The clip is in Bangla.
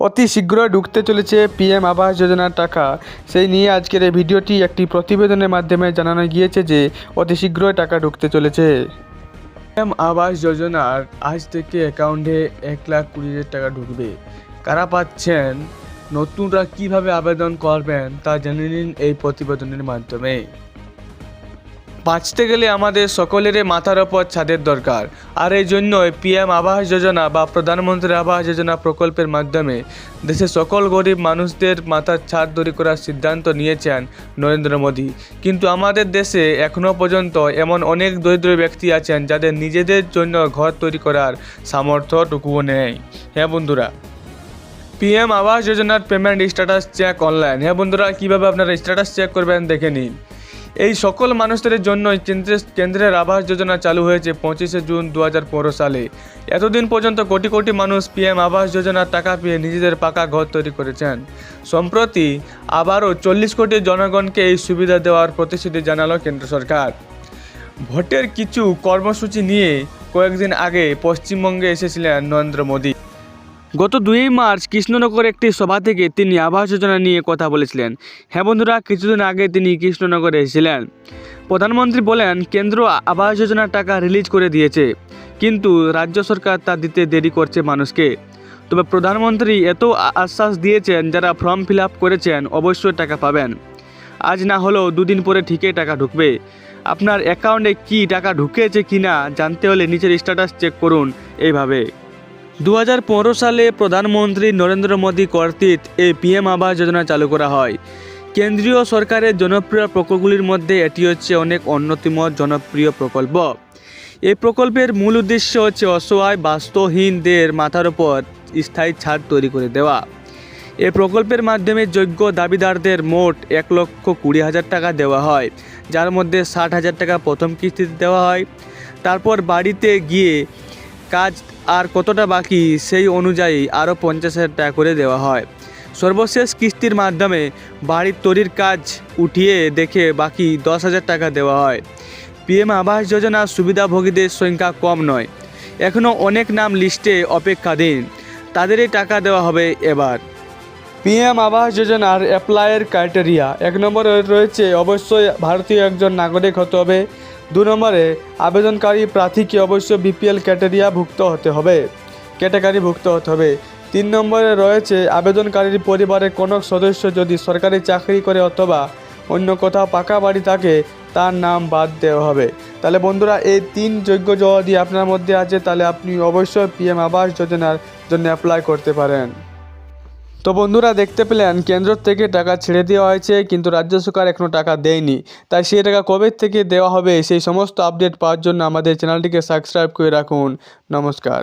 অতি শীঘ্রই ঢুকতে চলেছে পিএম আবাস যোজনার টাকা। সেই নিয়ে আজকের এই ভিডিওটি একটি প্রতিবেদনের মাধ্যমে জানানো গিয়েছে যে, অতি শীঘ্রই টাকা ঢুকতে চলেছে। পিএম আবাস যোজনার আজ থেকে অ্যাকাউন্টে এক লাখ কুড়ি হাজার টাকা ঢুকবে। কারা পাচ্ছেন? নতুনরা কীভাবে আবেদন করবেন তা জেনে নিন এই প্রতিবেদনের মাধ্যমে। বাঁচতে গেলে আমাদের সকলেরই মাথার ওপর ছাদের দরকার। আর এই জন্যই পিএম আবাস যোজনা বা প্রধানমন্ত্রী আবাস যোজনা প্রকল্পের মাধ্যমে দেশের সকল গরিব মানুষদের মাথার ছাদ তৈরি করার সিদ্ধান্ত নিয়েছেন নরেন্দ্র মোদী। কিন্তু আমাদের দেশে এখনও পর্যন্ত এমন অনেক দরিদ্র ব্যক্তি আছেন যাদের নিজেদের জন্য ঘর তৈরি করার সামর্থ্যটুকুও নেই। হ্যাঁ বন্ধুরা পিএম আবাস যোজনার পেমেন্ট স্ট্যাটাস চেক অনলাইন হ্যাঁ বন্ধুরা, কীভাবে আপনারা স্ট্যাটাস চেক করবেন দেখে নিন। এই সকল মানুষদের জন্য কেন্দ্রের কেন্দ্রের আবাস যোজনা চালু হয়েছে পঁচিশে জুন দু হাজার পনেরো সালে। এতদিন পর্যন্ত কোটি কোটি মানুষ পিএম আবাস যোজনার টাকা পেয়ে নিজেদের পাকা ঘর তৈরি করেছেন। সম্প্রতি আবারও চল্লিশ কোটি জনগণকে এই সুবিধা দেওয়ার প্রতিশ্রুতি জানালো কেন্দ্র সরকার। ভোটের কিছু কর্মসূচি নিয়ে কয়েকদিন আগে পশ্চিমবঙ্গে এসেছিলেন নরেন্দ্র মোদী। গত দুই মার্চ কৃষ্ণনগর একটি সভা থেকে তিনি আবাস যোজনা নিয়ে কথা বলেছিলেন। হ্যাঁ বন্ধুরা, কিছুদিন আগে তিনি কৃষ্ণনগরে এসেছিলেন। প্রধানমন্ত্রী বলেন, কেন্দ্র আবাস যোজনার টাকা রিলিজ করে দিয়েছে, কিন্তু রাজ্য সরকার তা দিতে দেরি করছে মানুষকে। তবে প্রধানমন্ত্রী এত আশ্বাস দিয়েছেন, যারা ফর্ম ফিল করেছেন, অবশ্যই টাকা পাবেন। আজ না হলেও দুদিন পরে ঠিকই টাকা ঢুকবে। আপনার অ্যাকাউন্টে কি টাকা ঢুকেছে কি না জানতে হলে নিচের স্ট্যাটাস চেক করুন এইভাবে। দু হাজার পনেরো সালে প্রধানমন্ত্রী নরেন্দ্র মোদী কর্তৃক এই পিএম আবাস যোজনা চালু করা হয়। কেন্দ্রীয় সরকারের জনপ্রিয় প্রকল্পগুলির মধ্যে এটি হচ্ছে অনেক অন্যতম জনপ্রিয় প্রকল্প। এই প্রকল্পের মূল উদ্দেশ্য হচ্ছে অসহায় বাস্তুহীনদের মাথার ওপর স্থায়ী ছাদ তৈরি করে দেওয়া। এই প্রকল্পের মাধ্যমে যোগ্য দাবিদারদের মোট এক লক্ষ কুড়ি হাজার টাকা দেওয়া হয়, যার মধ্যে ষাট হাজার টাকা প্রথম কিস্তিতে দেওয়া হয়। তারপর বাড়িতে গিয়ে কাজ আর কতটা বাকি সেই অনুযায়ী আরও পঞ্চাশ হাজার টাকা করে দেওয়া হয়। সর্বশেষ কিস্তির মাধ্যমে বাড়ির তৈরির কাজ উঠিয়ে দেখে বাকি দশ হাজার টাকা দেওয়া হয়। পিএম আবাস যোজনার সুবিধাভোগীদের সংখ্যা কম নয়। এখনও অনেক নাম লিস্টে অপেক্ষাধীন। তাদেরই টাকা দেওয়া হবে এবার। পিএম আবাস যোজনার অ্যাপ্লাইয়ের ক্রাইটেরিয়া এক নম্বরে রয়েছে, অবশ্যই ভারতীয় একজন নাগরিক হতে হবে। দু নম্বরে, আবেদনকারী প্রার্থীকে অবশ্যই বিপিএল ক্যাটেরিয়া ভুক্ত হতে হবে। ক্যাটাগরি ভুক্ত হতে হবে। তিন নম্বরে রয়েছে, আবেদনকারীর পরিবারের কোনো সদস্য যদি সরকারি চাকরি করে অথবা অন্য কোথাও পাকা বাড়ি থাকে, তার নাম বাদ দেওয়া হবে। তাহলে বন্ধুরা, এই তিন যোগ্য যদি আপনার মধ্যে আছে, তাহলে আপনি অবশ্যই পিএম আবাস যোজনার জন্য অ্যাপ্লাই করতে পারেন। তো বন্ধুরা দেখতে পেলেন, কেন্দ্র থেকে টাকা ছেড়ে দেওয়া হয়েছে, কিন্তু রাজ্য সরকার এখনও টাকা দেয়নি। তাই সেই টাকা কবে থেকে দেওয়া হবে, সেই সমস্ত আপডেট পাওয়ার জন্য আমাদের চ্যানেলটিকে সাবস্ক্রাইব করে রাখুন। নমস্কার।